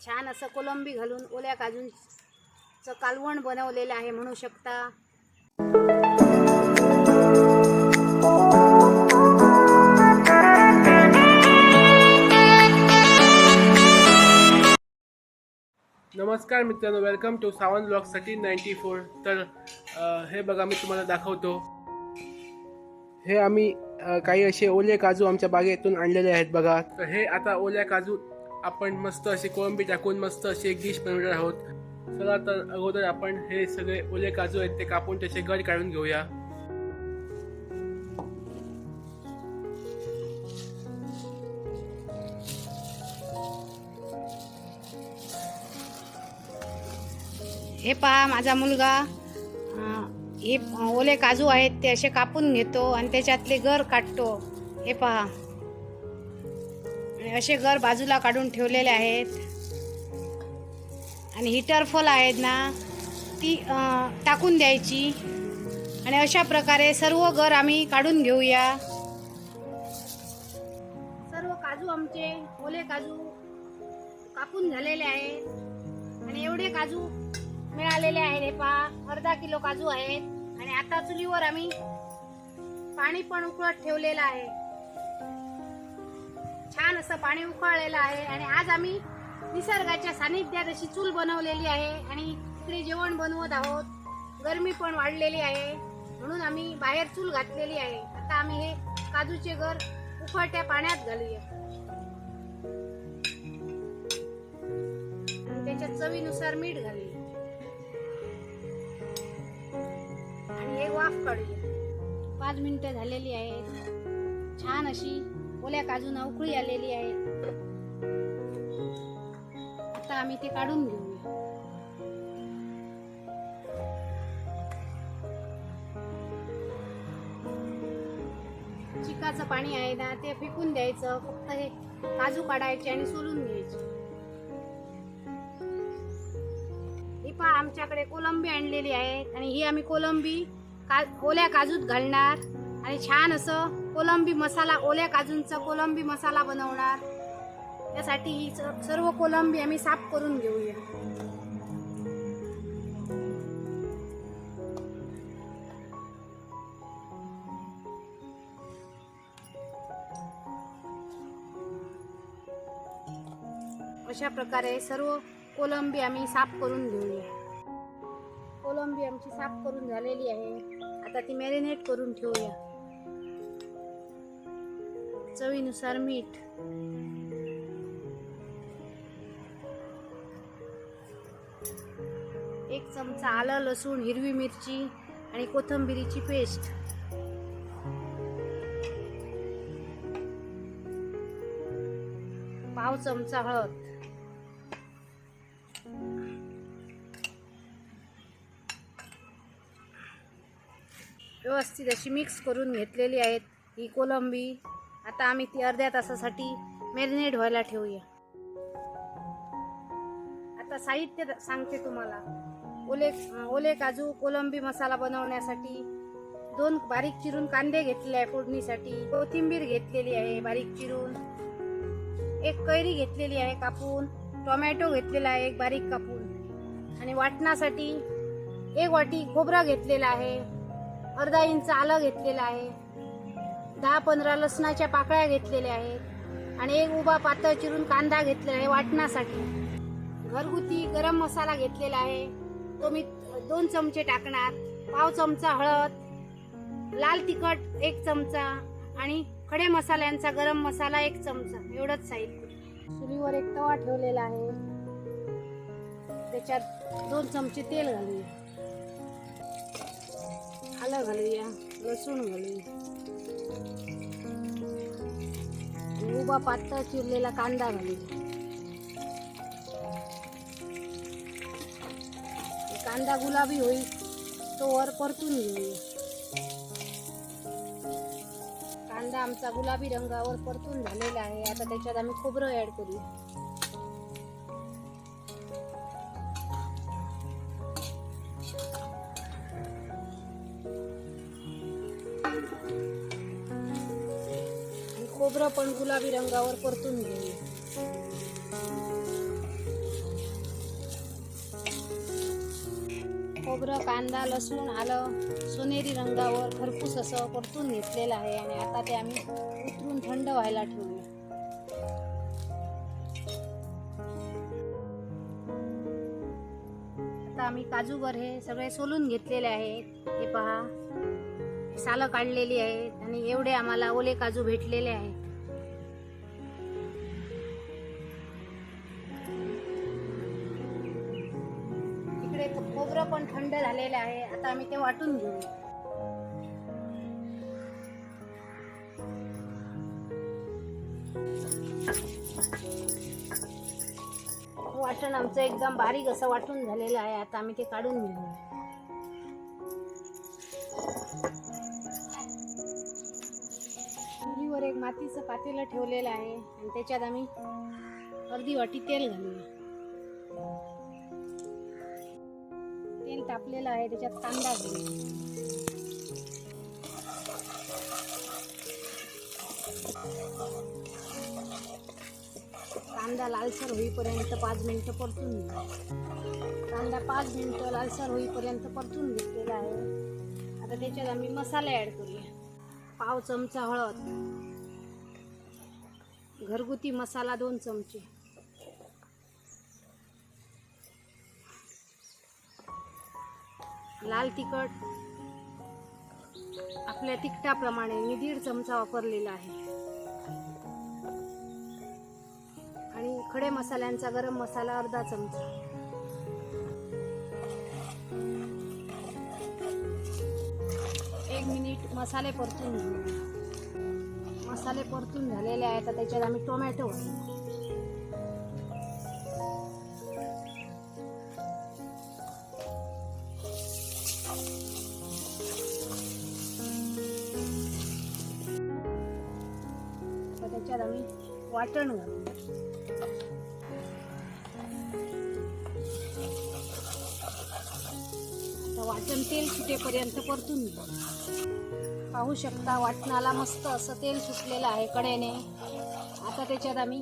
छान असं कोलंबी घालून ओल्या काजूंचं कालवण बनवलेलं आहे म्हणू शकता. नमस्कार मित्रांनो वेलकम टू सावंत ब्लॉकसाठी नाईन्टी फोर तर हे बघा मी तुम्हाला दाखवतो. हे आम्ही काही असे ओले काजू आमच्या बागेतून आणलेले आहेत बघा. तर हे आता ओल्या काजू आपण मस्त असे कोळंबी टाकून मस्त असे एक डिश बनवणार आहोत. चला तर अगोदर आपण हे सगळे ओले काजू आहेत ते कापून त्याचे गड काढून घेऊया. हे पहा माझा मुलगा. हे ओले काजू आहेत ते असे कापून घेतो आणि त्याच्यातले गर काढतो हे पहा. आणि असे घर बाजूला काढून ठेवलेले आहेत. आणि हिटर फॉल आहेत ना ती टाकून द्यायची. आणि अशा प्रकारे सर्व घर आम्ही काढून घेऊया. सर्व काजू आमचे ओले काजू कापून झालेले आहेत. आणि एवढे काजू मिळालेले आहेत. हे पहा अर्धा किलो काजू आहेत. आणि आता चुलीवर आम्ही पाणी पण उकळत ठेवलेलं आहे. छान असं पाणी उकळलेलं आहे आणि आज आम्ही निसर्गाच्या सानिध्यात अशी चूल बनवलेली आहे आणि तिकडे जेवण बनवत आहोत. गरमी पण वाढलेली आहे. म्हणून आम्ही बाहेर चूल घातलेली आहे. आता आम्ही हे काजूचे घर उकळत्या पाण्यात घालूया. आणि त्याच्या चवीनुसार मीठ घालूया. आणि हे वाफ काढूया. पाच मिनिटं झालेली आहेत. छान अशी ओल्या काजूना उकळी आलेली आहे. आता आम्ही ते काढून घेऊया. चिकाचं पाणी आहे ना ते फेकून द्यायचं. फक्त हे काजू काढायचे आणि सोलून घ्यायचे. ही पहा आमच्याकडे कोलंबी आणलेली आहे. आणि ही आम्ही कोलंबी का ओल्या काजूत घालणार. आणि छान असं कोलंबी मसाला ओल्या काजूंचा कोलंबी मसाला बनवणार. त्यासाठी ही स- सर्व कोलंबी आम्ही साफ करून घेऊया. अशा प्रकारे सर्व कोलंबी आम्ही साफ करून घेऊया. कोलंबी आमची साफ करून झालेली आहे. आता ती मॅरिनेट करून ठेवूया. चवीनुसार मीठ. एक चमचा आलं लसूण हिरवी मिरची आणि कोथंबिरीची पेस्ट. पाव चमचा हळद. व्यवस्थित अशी मिक्स करून घेतलेली आहेत ही कोलंबी. आता आम्ही ती अर्ध्या तासासाठी मॅरिनेट व्हायला ठेवूया. आता साहित्य द- सांगते तुम्हाला. ओले ओले काजू कोलंबी मसाला बनवण्यासाठी दोन बारीक चिरून कांदे घेतले आहे फोडणीसाठी. कोथिंबीर घेतलेली आहे बारीक चिरून. एक कैरी घेतलेली आहे कापून. टोमॅटो घेतलेला आहे एक बारीक कापून. आणि वाटणासाठी एक वाटी खोबरा घेतलेला आहे. अर्धा इंच आलं घेतलेलं आहे. दहा पंधरा लसणाच्या पाकळ्या घेतलेल्या आहेत आणि एक उभा पातळ चिरून कांदा घेतलेला आहे वाटण्यासाठी. घरगुती गरम मसाला घेतलेला आहे. तो मी दोन चमचे टाकणार. पाव चमचा हळद लाल तिखट एक चमचा आणि खडे मसाल्यांचा गरम मसाला एक चमचा एवढंच साहित्य. चुलीवर एक तवा ठेवलेला आहे. त्याच्यात दोन चमचे तेल घालूया. आलं घालूया लसूण घालूया. उभा पातळ चिरलेला कांदा घालू कांदा गुलाबी होईल तो वर परतून घेऊ कांदा आमचा गुलाबी रंगावर परतून झालेला आहे आता त्याच्यात आम्ही खोबरं ॲड करू. खोबरं पण गुलाबी रंगावर परतून घेऊ. खोबर कांदा लसूण आलं. सोनेरी रंगावर खरपूस असं परतून घेतलेलं आहे आणि आता ते आम्ही उतरून थंड व्हायला ठेवू आम्ही काजूगर हे सगळे सोलून घेतलेले आहेत. हे पहा. सालं काढलेली आहेत आणि एवढे आम्हाला ओले काजू भेटलेले आहेत इकडे खोबरं पण थंड झालेलं आहे. आता आम्ही ते वाटून घेऊ. वाटण आमचं एकदम बारीक असं वाटून झालेलं आहे. आता आम्ही ते काढून घेऊ. मातीचं पातेलं ठेवलेलं आहे आणि त्याच्यात आम्ही अर्धी वाटी तेल घालूया तेल तापलेलं आहे त्याच्यात कांदा घालूया कांदा लालसर होईपर्यंत पाच मिनटं परतून घेऊ कांदा पाच मिनटं लालसर होईपर्यंत परतून घेतलेला आहे. आता त्याच्यात आम्ही मसाले ॲड करूया. पाव चमचा हळद. घरगुती मसाला दोन चमचे. लाल तिखट. आपल्या तिखटाप्रमाणे मी दीड चमचा वापरलेला आहे. आणि खडे मसाल्यांचा गरम मसाला अर्धा चमचा. एक मिनिट मसाले परतून घेऊ. मसाले परतून झालेले आहेत. तर त्याच्यात आम्ही टोमॅटो. तर त्याच्यात आम्ही वाटण घालू वाटण तेल सुटेपर्यंत परतून घेऊ. पाहू शकता वाटणाला मस्त असं तेल सुटलेलं आहे कड्याने आता त्याच्यात आम्ही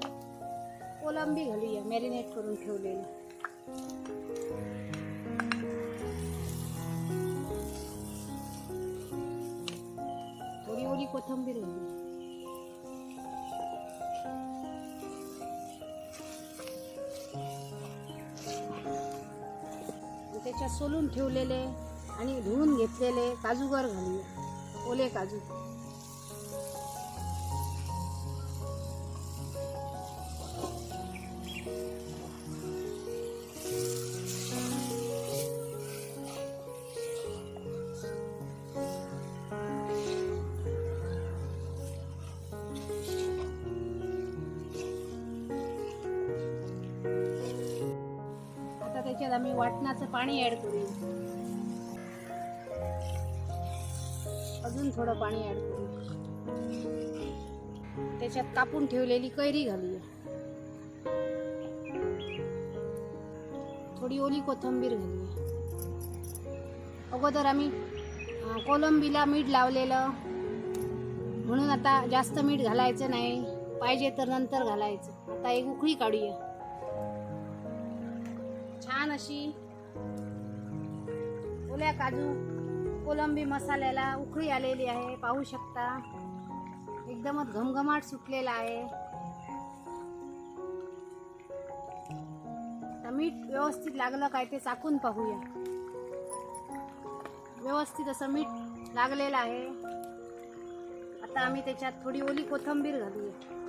कोलंबी घालूया मॅरिनेट करून ठेवलेलं. थोडी ओली कोथिंबीर घालूया. त्याच्यात सोलून ठेवलेले आणि धुवून घेतलेले काजूगर घालूया. ओले काजू. आता त्याच्यात आम्ही वाटणाचं पाणी ॲड करू. अजून थोडं पाणी ॲड करू. त्याच्यात कापून ठेवलेली कैरी घालूया. थोडी ओली कोथिंबीर घालूया. अगोदर आम्ही कोलंबीला मीठ लावलेलं. म्हणून आता जास्त मीठ घालायचं नाही. पाहिजे तर नंतर घालायचं. आता एक उकळी काढूया. छान अशी ओल्या काजू कोलंबी मसाल्याला उकळी आलेली आहे पाहू शकता. एकदमच घमघमाट सुटलेला आहे. तर मीठ व्यवस्थित लागलं काय ते चाकून पाहूया. व्यवस्थित असं मीठ लागलेलं आहे. आता आम्ही त्याच्यात थोडी ओली कोथिंबीर घालूया.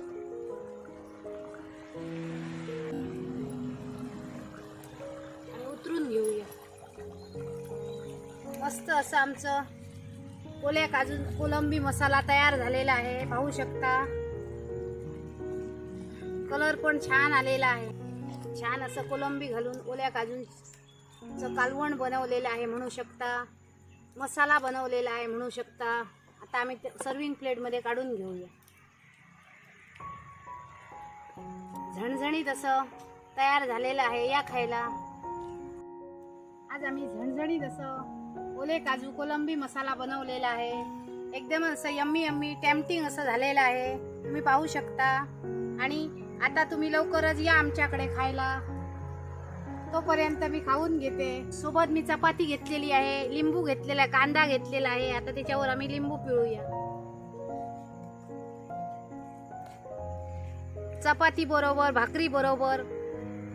मस्त असं आमचं. ओल्या काजू कोलंबी मसाला तयार झालेला आहे पाहू शकता. कलर पण छान आलेला आहे. छान असं कोलंबी घालून ओल्या काजूंचं कालवण बनवलेलं आहे म्हणू शकता. मसाला बनवलेला आहे म्हणू शकता. आता आम्ही सर्विंग प्लेटमध्ये काढून घेऊया. झणझणीत असं तयार झालेलं आहे या खायला. आज आम्ही झणझणीत असं ओले काजू कोलंबी मसाला बनवलेला आहे. एकदम असं यम्मी यम्मी टेम्पटिंग असं झालेलं आहे. तुम्ही पाहू शकता. आणि आता तुम्ही लवकरच या आमच्याकडे खायला. तोपर्यंत मी खाऊन घेते. सोबत मी चपाती घेतलेली आहे लिंबू घेतलेला आहे कांदा घेतलेला आहे. आता त्याच्यावर आम्ही लिंबू पिळूया. चपाती बरोबर भाकरी बरोबर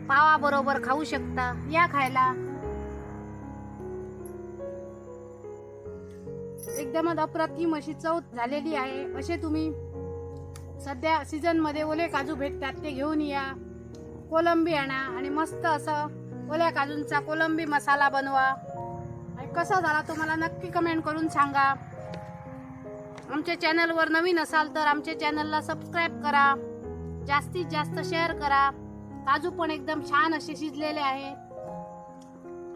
पावा बरोबर खाऊ शकता. या खायला. एकदमच अप्रतिम अशी चव झालेली आहे. असे तुम्ही सध्या सीझनमध्ये ओले काजू भेटतात ते घेऊन या. कोलंबी आणा आणि मस्त असं ओल्या काजूंचा कोलंबी मसाला बनवा. आणि कसा झाला तो मला नक्की कमेंट करून सांगा. आमच्या चॅनलवर नवीन असाल तर आमच्या चॅनलला सबस्क्राईब करा. जास्तीत जास्त शेअर करा. काजू पण एकदम छान असे शिजलेले आहे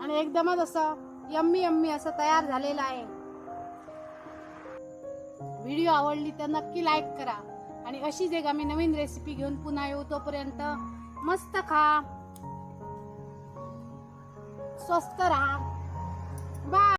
आणि एकदमच असं यम्मी यम्मी असं तयार झालेलं आहे. व्हिडिओ आवडली तर नक्की लाईक करा. आणि अशीच एक आम्ही नवीन रेसिपी घेऊन पुन्हा येऊ तोपर्यंत मस्त खा. स्वस्त राहा. बाय